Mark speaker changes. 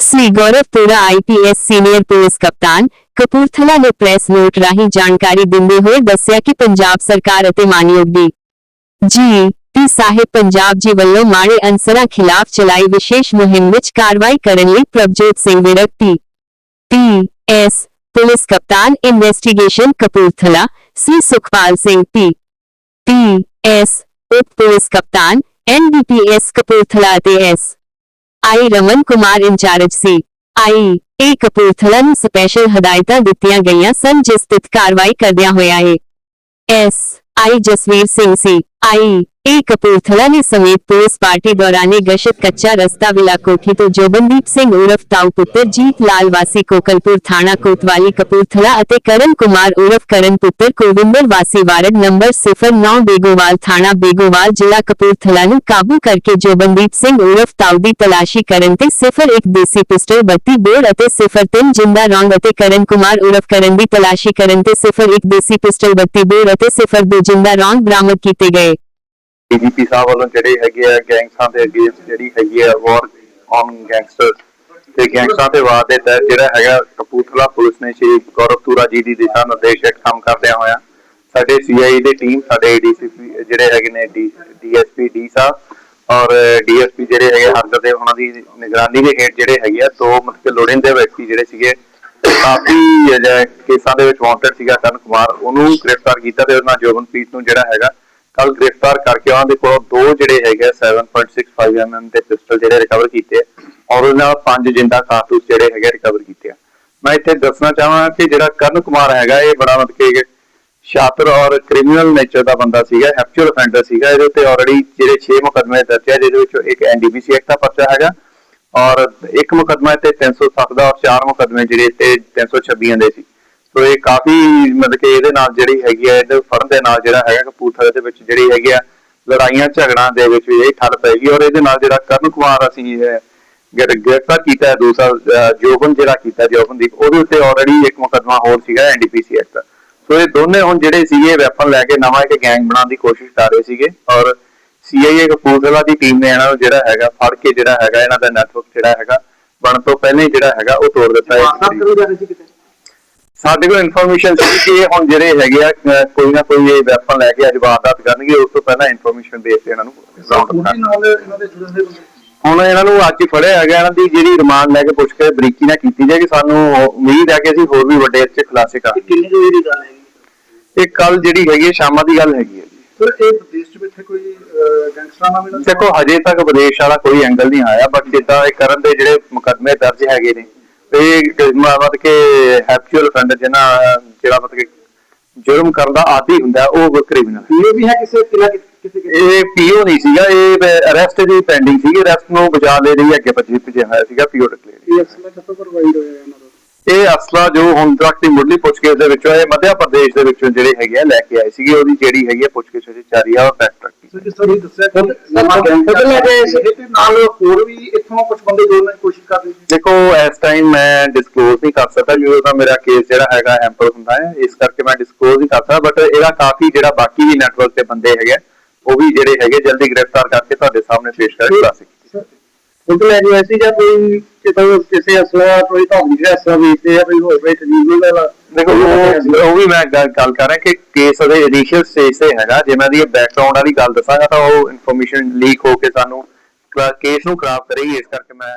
Speaker 1: Shri Gauravpura IPS senior police कप्तान ਕਪੂਰਥਲਾ ਨੇ press note ਰਾਹੀਂ ਜਾਣਕਾਰੀ ਦਿੰਦੇ ਹੋਏ ਦੱਸਿਆ ਕਿ ਪੰਜਾਬ ਸਰਕਾਰ ਅਤੇ ਮਾਨਯੋਗ ਦੀ ਜੀ ਪੀ ਸਾਹਿਬ ਪੰਜਾਬ ਜੀ ਵੱਲੋਂ ਮਾੜੇ ਅਨਸਰਾਂ ਖਿਲਾਫ ਚਲਾਈ ਵਿਸ਼ੇਸ਼ ਮੁਹਿੰਮ ਵਿੱਚ ਕਾਰਵਾਈ ਕਰਨ ਲਈ Prabhjot Singh Virk P P S police ਕਪਤਾਨ investigation Kapurthala C Sukhpal Singh P P S ਉਪ ਪੁਲਿਸ ਕਪਤਾਨ ਐਨਡੀਪੀਐਸ ਕਪੂਰਥਲਾ ਅਤੇ S I Raman Kumar incharge C I A Kapurthala ਨੂੰ ਸਪੈਸ਼ਲ ਹਦਾਇਤਾਂ ਦਿੱਤੀਆਂ ਗਈਆਂ ਸਨ ਜਿਸ ਤਹਿਤ ਕਾਰਵਾਈ ਕਰਦਿਆਂ ਹੋਇਆ A S I Jasvir Singh C I A Kapurthala ਨੇ ਸਮੇਤ ਪੁਲਿਸ ਪਾਰਟੀ ਦੌਰਾਨੇ ਗਸ਼ਤ ਕੱਚਾ ਰਸਤਾ ਵਿਲਾ ਕੋਠੀ ਤੋਂ ਜੋਬਨਦੀਪ ਸਿੰਘ ਉਰਫ ਤਾਊ ਪੁੱਤਰ ਜੀਤ ਲਾਲ ਵਾਸੀ ਕੋਕਲਪੁਰ ਥਾਣਾ ਕੋਤਵਾਲੀ ਕਪੂਰਥਲਾ ਅਤੇ ਕਰਨ ਕੁਮਾਰ ਉਰਫ ਕਰਨ ਪੁੱਤਰ ਕੋਵਿੰਦਰ ਵਾਸੀ ਵਾਰਡ ਨੰਬਰ 09 ਬੇਗੋਵਾਲ ਥਾਣਾ ਬੇਗੋਵਾਲ ਜ਼ਿਲ੍ਹਾ ਕਪੂਰਥਲਾ ਨੂੰ ਕਾਬੂ ਕਰਕੇ ਜੋਬਨਦੀਪ ਸਿੰਘ ਉਰਫ ਤਾਊ ਦੀ ਤਲਾਸ਼ੀ ਕਰਨ ਤੇ 01 ਦੇਸੀ ਪਿਸਟਲ 32 ਬੋਰ ਅਤੇ 03 ਜਿੰਦਾ ਰੌਂਗ ਅਤੇ ਕਰਨ ਕੁਮਾਰ ਉਰਫ ਕਰਨ ਦੀ ਤਲਾਸ਼ੀ ਕਰਨ ਤੇ 01 ਦੇਸੀ ਪਿਸਟਲ 32 ਬੋਰ ਅਤੇ 02 ਜਿੰਦਾ ਰੌਂਗ ਬਰਾਮਦ ਕੀਤੇ ਗਏ
Speaker 2: ਡੀਜੀਪੀ ਸਾਹਿਬ ਵੱਲੋਂ ਜਿਹੜੇ ਹੈਗੇ ਆ ਗੈਂਗਸਟਰਾਂ ਦੇ ਅਗੇਂਸਟ ਜਿਹੜੀ ਹੈਗੀ ਆ ਵਾਰ ਔਨ ਗੈਂਗਸਟਰਸ ਤੇ ਗੈਂਗਸਟਰਾਂ ਤੇ ਵਾਰ ਦੇ ਤਹਿਤ ਜਿਹੜਾ ਹੈਗਾ ਕਪੂਰਥਲਾ ਪੁਲਿਸ ਨੇ ਸ਼੍ਰੀ ਗੌਰਵਪੁਰਾ ਜੀ ਦੀ ਦਿਸ਼ਾ ਨਿਰਦੇਸ਼ ਹੇਠ ਕੰਮ ਕਰਦਿਆਂ ਹੋਇਆ ਸਾਡੇ ਸੀਆਈ ਦੇ ਟੀਮ ਸਾਡੇ ਡੀਸੀਪੀ ਜਿਹੜੇ ਹੈਗੇ ਨੇ ਡੀਐਸਪੀ ਡੀ ਸਾਹਿਬ ਔਰ ਡੀਐਸਪੀ ਜਿਹੜੇ ਹੈਗੇ ਹਰਦਰ ਦੇ ਉਹਨਾਂ ਦੀ ਨਿਗਰਾਨੀ ਦੇ ਹੇਠ ਜਿਹੜੇ ਹੈਗੇ ਆ, ਦੋ ਮਤਲਬ ਲੋੜਿੰਦੇ ਵਿਅਕਤੀ ਜਿਹੜੇ ਸੀਗੇ, ਕਾਫੀ ਕੇਸਾਂ ਦੇ ਵਿੱਚ ਵਾਂਟਡ ਸੀਗਾ ਕਰਨ ਕੁਮਾਰ, ਉਹਨੂੰ ਗ੍ਰਿਫਤਾਰ ਕੀਤਾ ਤੇ ਉਹਨਾਂ ਜੋਬਨਪ੍ਰੀਤ ਨੂੰ ਜਿਹੜਾ ਹੈਗਾ ਕੱਲ ਗ੍ਰਿਫਤਾਰ ਕਰਕੇ ਉਹਨਾਂ ਦੇ ਕੋਲੋਂ ਦੋ ਜਿਹੜੇ ਹੈਗੇ 7.65 mm ਦੇ ਪਿਸਟਲ ਜਿਹੜੇ ਰਿਕਵਰ ਕੀਤੇ ਔਰ ਉਹਨਾਂ ਨਾਲ ਪੰਜ ਜਿੰਦਾ ਕਾਰਤੂਸ ਜਿਹੜੇ ਹੈਗੇ ਰਿਕਵਰ ਕੀਤੇ ਆ। ਮੈਂ ਇੱਥੇ ਦੱਸਣਾ ਚਾਹਾਂ ਕਿ ਜਿਹੜਾ ਕਰਨ ਕੁਮਾਰ ਹੈਗਾ, ਇਹ ਬੜਾ ਮਤਲਬ ਕਿ ਸ਼ਾਤਰ ਔਰ ਕ੍ਰਿਮੀਨਲ ਨੇਚਰ ਦਾ ਬੰਦਾ ਸੀਗਾ ਹੈਪਚੁਅਲ ਅਫੈਂਡਰ ਸੀਗਾ। ਇਹਦੇ ਉੱਤੇ ਆਲਰੇਡੀ ਜਿਹੜੇ 6 ਮੁਕੱਦਮੇ ਦਰਜ ਹੈ ਜਿਹਦੇ ਵਿੱਚੋਂ ਇੱਕ ਐਨਡੀਪੀਸੀ ਐਕਟ ਦਾ ਪਰਚਾ ਹੈਗਾ ਔਰ ਇੱਕ ਮੁਕੱਦਮਾ ਤੇ 307 ਦਾ ਔਰ ਚਾਰ ਮੁਕੱਦਮੇ ਜਿਹੜੇ ਤੇ 326 ਦੇ ਸੀ। ਸੋ ਇਹ ਕਾਫੀ ਮਤਲਬ ਕਿ ਇਹਦੇ ਨਾਲ ਜਿਹੜੀ ਹੈਗੀ ਹੈ, ਇਹਦੇ ਫੜਨ ਦੇ ਨਾਲ ਜਿਹੜਾ ਹੈਗਾ ਕਪੂਰਥਲੇ ਦੇ ਵਿੱਚ ਜਿਹੜੀ ਹੈਗੀ ਆ ਲੜਾਈਆਂ, ਝਗੜਾਂ ਦੇ ਵਿੱਚ ਵੀ ਇਹ ਠੱਲ ਪਏਗੀ ਔਰ ਇਹਦੇ ਨਾਲ ਜਿਹੜਾ ਕਰਨ ਕੁਮਾਰ ਅਸੀਂ ਗ੍ਰਿਫਤਾਰ ਕੀਤਾ ਹੈ ਦੂਸਰਾ ਜੋਬਨ ਜਿਹੜਾ ਕੀਤਾ, ਜੋਬਨਦੀਪ, ਉਹਦੇ ਉੱਤੇ ਆਲਰੇਡੀ ਇੱਕ ਮੁਕੱਦਮਾ ਹੋਰ ਸੀਗਾ ਐਨਡੀਪੀਸੀ ਐਕਟ ਦਾ। ਸੋ ਇਹ ਦੋਨੇ ਹੁਣ ਜਿਹੜੇ ਸੀਗੇ ਵੈਪਨ ਲੈ ਕੇ ਨਵਾਂ ਇੱਕ ਗੈਂਗ ਬਣਾਉਣ ਦੀ ਕੋਸ਼ਿਸ਼ ਕਰ ਰਹੇ ਸੀਗੇ ਔਰ ਸੀਆਈਏ ਕਪੂਰਥਲਾ ਦੀ ਟੀਮ ਨੇ ਇਹਨਾਂ ਨੂੰ ਜਿਹੜਾ ਹੈਗਾ, ਫੜ ਕੇ ਜਿਹੜਾ ਹੈਗਾ, ਇਹਨਾਂ ਦਾ ਨੈਟਵਰਕ ਜਿਹੜਾ ਹੈਗਾ ਬਣ ਤੋਂ ਪਹਿਲੇ ਜਿਹੜਾ ਹੈਗਾ, ਉਹ ਤੋੜ ਦਿੱਤਾ ਹੈ। ਸਾਡੇ ਕੋਲ ਇਨਫੋਰਮੇਸ਼ਨ ਸੀ ਕਿ ਇਹ ਹੁਣ ਜਿਹੜੇ ਹੈਗੇ ਆ ਕੋਈ ਨਾ ਕੋਈ ਇਹ ਵੈਪਨ ਲੈ ਕੇ ਅੱਜ ਵਾਰਦਾਤ ਕਰਨਗੇ ਉਸ ਤੋਂ ਪਹਿਲਾਂ ਇਨਫੋਰਮੇਸ਼ਨ ਦੇ ਕੇ ਇਹਨਾਂ ਨੂੰ। ਹੁਣ ਇਹਨਾਂ ਨੂੰ ਅੱਜ ਹੀ ਫੜਿਆ ਹੈਗਾ ਇਹਨਾਂ ਦੀ ਜਿਹੜੀ ਰਿਮਾਂਡ ਲੈ ਕੇ ਪੁੱਛ ਕੇ ਬਰੀਕੀ ਨਾਲ ਕੀਤੀ ਜਾਏਗੀ ਸਾਨੂੰ ਉਮੀਦ ਹੈ ਕਿ ਅਸੀਂ ਹੋਰ ਵੀ ਵੱਡੇ ਇੱਥੇ ਖੁਲਾਸੇ ਕਰ
Speaker 3: ਕਿੰਨੀ ਕੁ ਦੀ ਗੱਲ ਹੈ
Speaker 2: ਇਹ ਕੱਲ ਜਿਹੜੀ ਹੈਗੀ ਸ਼ਾਮਾਂ ਦੀ ਗੱਲ ਹੈਗੀ ਹੈ ਜੀ।
Speaker 3: ਸਰ ਇਹ ਪ੍ਰਦੇਸ਼ ਚ ਇੱਥੇ ਕੋਈ ਗੈਂਗਸਟਰਾਂ ਨਾਲ ਮਿਲਣ
Speaker 2: ਦੇਖੋ ਹਜੇ ਤੱਕ ਵਿਦੇਸ਼ ਵਾਲਾ ਕੋਈ ਐਂਗਲ ਨਹੀਂ ਆਇਆ ਬਟ ਜਿੱਦਾਂ ਇਹ ਕਰਨ ਦੇ ਜਿਹੜੇ ਮੁਕੱਦਮੇ ਦਰਜ ਹੈਗੇ ਨੇ ਇਹ ਮਤਲਬ ਕਿ ਹੈਪਚੁਅਲ ਅਫੈਂਡਰ ਜਿਹਨਾਂ ਜਿਹੜਾ ਮਤਲਬ ਕਿ ਜੁਰਮ ਕਰਨ ਦਾ ਆਦੀ ਹੁੰਦਾ ਉਹ ਕ੍ਰਿਮੀਨਲ
Speaker 3: ਇਹ ਵੀ ਹੈ ਕਿਸੇ ਕਿਲਾ ਕਿਸੇ
Speaker 2: ਇਹ ਪੀਓ ਨਹੀਂ ਸੀਗਾ ਇਹ ਅਰੈਸਟ ਦੀ ਪੈਂਡਿੰਗ ਸੀਗੀ ਅਰੈਸਟ ਨੂੰ ਬਚਾ ਲੈ ਰਹੀ ਅੱਗੇ ਭੱਜੀ ਭੱਜਿਆ ਹੋਇਆ ਸੀਗਾ ਪੀਓ ਡਿਕਲੇਅਰ
Speaker 3: ਇਹ ਅਸਲ ਵਿੱਚ ਪ੍ਰੋਵਾਈਡ ਹੋਇਆ ਇਹਨਾਂ ਦਾ?
Speaker 2: ਇਹ ਅਸਲਾ ਜੋ ਹੁਣ ਤੱਕ ਦੀ ਮੁੱਢਲੀ ਪੁੱਛਗਿੱਛ ਦੇ ਵਿੱਚੋਂ ਇਹ ਮੱਧ ਪ੍ਰਦੇਸ਼ ਦੇ ਵਿੱਚੋਂ ਜਿਹੜੇ ਹੈਗੇ ਆ ਲੈ ਕੇ ਆਏ ਸੀਗੇ ਉਹਦੀ ਜਿਹੜੀ ਹੈਗੀ ਆ ਪੁੱਛਗਿੱਛ ਅਜੇ ਜਾਰੀ ਆ ਉਹ ਫੈਕਟ
Speaker 3: ਜਿਸ ਤਰ੍ਹਾਂ ਦੱਸਿਆ ਨਵਾਂ ਗੈਂਗਸਟਰ ਲੈ ਕੇ ਆਏ ਤੇ ਨਾਲ ਹੋਰ ਵੀ ਇੱਥੋਂ ਕੁਝ ਬੰਦੇ ਜੋੜਨ ਦੀ ਕੋਸ਼ਿਸ਼ ਕਰ ਰਹੇ ਸੀ?
Speaker 2: ਦੇਖੋ ਇਸ ਟਾਈਮ ਮੈਂ ਡਿਸਕਲੋਜ਼ ਨਹੀਂ ਕਰ ਸਕਦਾ ਜਦੋਂ ਤਾਂ ਮੇਰਾ ਕੇਸ ਜਿਹੜਾ ਹੈਗਾ ਐਂਪਲ ਹੁੰਦਾ ਹੈ ਇਸ ਕਰਕੇ ਮੈਂ ਡਿਸਕਲੋਜ਼ ਨਹੀਂ ਕਰ ਸਕਦਾ ਬਟ ਇਹਦਾ ਕਾਫੀ ਜਿਹੜਾ ਬਾਕੀ ਵੀ ਨੈਟਵਰਕ ਤੇ ਬੰਦੇ ਹੈਗੇ ਉਹ ਵੀ ਜਿਹੜੇ ਹੈਗੇ ਜਲਦੀ ਗ੍ਰਿਫਤਾਰ ਕਰਕੇ ਤੁਹਾਡੇ ਸਾਹਮਣੇ ਪੇਸ਼ ਕਰਕੇ ਕਲਾਸਿਕ
Speaker 3: ਉਹ ਲੈ ਜੋ ਐਸੀ ਜਾਂ ਕੋਈ ਕਿਸੇ ਅਸਲਾ ਕੋਈ ਤਾਂ ਜਿਹੜਾ ਅਸਲਾ ਵੇਚਦੇ ਆ ਕੋਈ ਹੋਰ ਕੋਈ ਨਹੀਂ ਦਾ
Speaker 2: ਦੇਖੋ ਉਹ ਉਹ ਵੀ ਮੈਂ ਗੱਲ ਕਰ ਰਿਹਾ ਕਿ ਕੇਸ ਦੇ ਇਨੀਸ਼ੀਅਲ ਸਟੇਜ ਤੇ ਹੈਗਾ। ਜੇ ਮੈਂ ਦੀ ਬੈਕਗ੍ਰਾਉਂਡ ਵਾਲੀ ਗੱਲ ਦੱਸਾਂਗਾ ਤਾਂ ਉਹ ਇਨਫੋਰਮੇਸ਼ਨ ਲੀਕ ਹੋ ਕੇ ਸਾਨੂੰ ਕੇਸ ਨੂੰ ਖਰਾਬ ਕਰੇਗੀ। ਇਸ ਕਰਕੇ ਮੈਂ